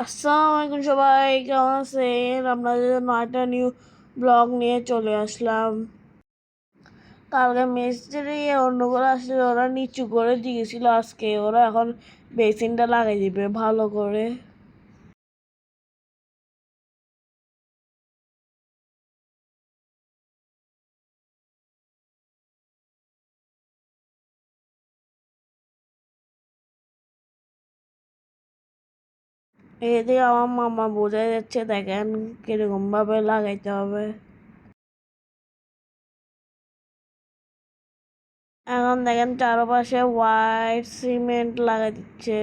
আসসালামু আলাইকুম সবাই, কেমন আছেন? আপনাদের জন্য একটা নিউ ব্লগ নিয়ে চলে আসলাম। কালকে মিস্ত্রি করে আসলে ওরা নিচু করে দিয়েছিল, আজকে ওরা এখন বেসিনটা লাগিয়ে দিবে ভালো করে। এদিকে আমার মামা বোঝা যাচ্ছে, দেখেন কীরকম ভাবে লাগাইতে হবে। এখন দেখেন চারপাশে হোয়াইট সিমেন্ট লাগাই দিচ্ছে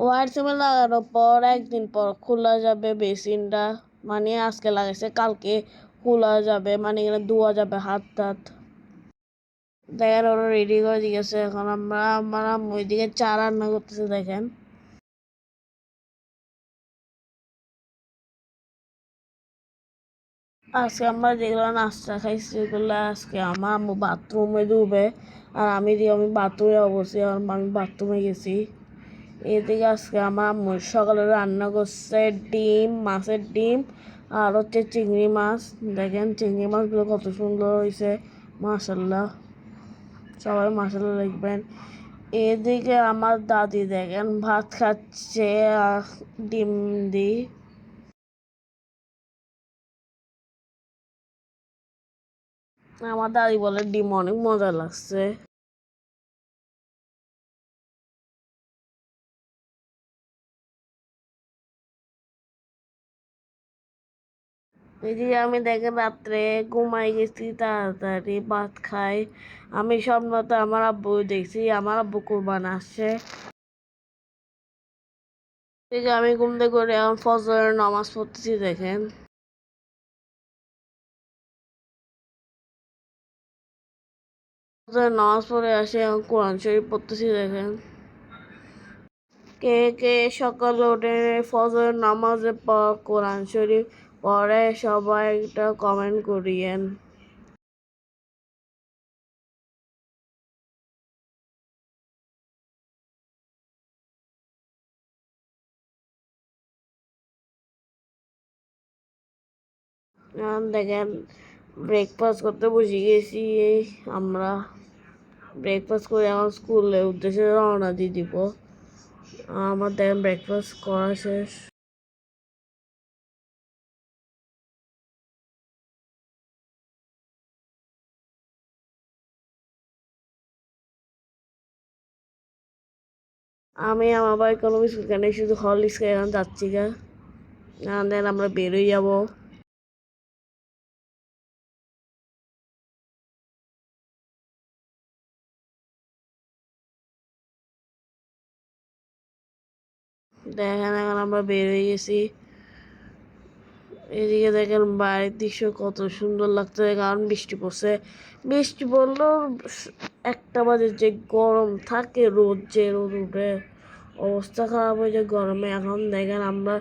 হোয়াইট সিমেন্ট লাগানোর পর একদিন পর খোলা যাবে বেসিনটা। মানে আজকে লাগাইছে, কালকে খোলা যাবে মানে এখানে ধোয়া যাবে হাত টাত দেখেন ওরা রেডি করে দিয়েছে এখন। আমরা আমরা ওইদিকে চা রান্না করতেছে, দেখেন। আজকে আমরা যেগুলো নাস্তা খাইছি সেগুলো আজকে আমার আম্মু বাথরুমে ডুবে আর আমি দিয়ে আমি বাথরুমে অবশ্যই আমি বাথরুমে গেছি। এদিকে আজকে আমার সকালে রান্না করছে ডিম, মাছের ডিম আর হচ্ছে চিংড়ি মাছ। দেখেন চিংড়ি মাছগুলো কত সুন্দর হয়েছে মাসাল্লাহ সবাই মাসাল্লাহ লিখবেন এদিকে আমার দাদি দেখেন ভাত খাচ্ছে ডিম দি আমার দাদি বলে ডিম অনেক মজা লাগছে। এদিকে আমি দেখেন রাত্রে ঘুমাই গেছি, তাড়াতাড়ি ভাত খাই। আমি স্বপ্নতে আমার আব্বু দেখছি, আমার আব্বু কোরবান আসছে। এদিকে আমি ঘুম থেকে করে এখন ফজরের নামাজ পড়তেছি, দেখেন। নামাজ পড়ে আসে, এখন কোরআন শরীফ পড়তেছি, দেখেন। কে কে সকালে উঠে ফজরের নামাজের পর কোরআন শরীফ পরে সবাই একটা কমেন্ট করিয়েন। দেখেন ব্রেকফাস্ট করতে বসে গেছি আমরা ব্রেকফাস্ট করে এখন স্কুলের উদ্দেশ্যে রওনা দিয়ে দিব। আমার দেখেন ব্রেকফাস্ট করা শেষ। আমি আমার বাড়ি কোনো বিস্কুট কেন শুধু হরলিক্স খেয়ে যাচ্ছি গা। না, দেন আমরা বেরোই যাব। দেখেন, এখন আমরা বের হয়ে গেছি। এদিকে দেখেন বাইরের দৃশ্য কত সুন্দর লাগছে কারণ বৃষ্টি পড়ছে। বৃষ্টি পড়লেও একটা বাজে যে গরম থাকে রোদ যে রোদ উঠে। অবস্থা খারাপ হয়ে যায় গরমে। এখন দেখেন আমরা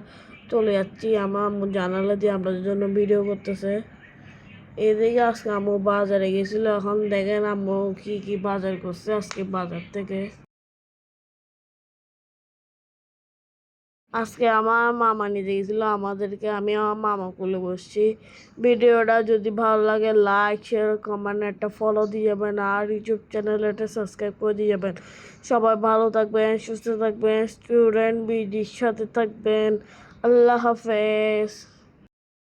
চলে যাচ্ছি আমার জানালা দিয়ে আপনাদের জন্য ভিডিও করতেছে। এদিকে আজকে আম্মু বাজারে গেছিল। এখন দেখেন আম্মু কি কি বাজার করছে আজকে বাজার থেকে। আজকে আমার মামা নিতে গেছিল, আমাদেরকে, আমি আমার মামা কোলে বসছি। ভিডিওটা যদি ভালো লাগে লাইক শেয়ার কমেন্ট একটা ফলো দিয়ে যাবেন। আর ইউটিউব চ্যানেল একটা সাবস্ক্রাইব করে দিয়ে যাবেন। সবাই ভালো থাকবেন, সুস্থ থাকবেন স্টুডেন্ট বিডির সাথে থাকবেন। আল্লাহ হাফেজ।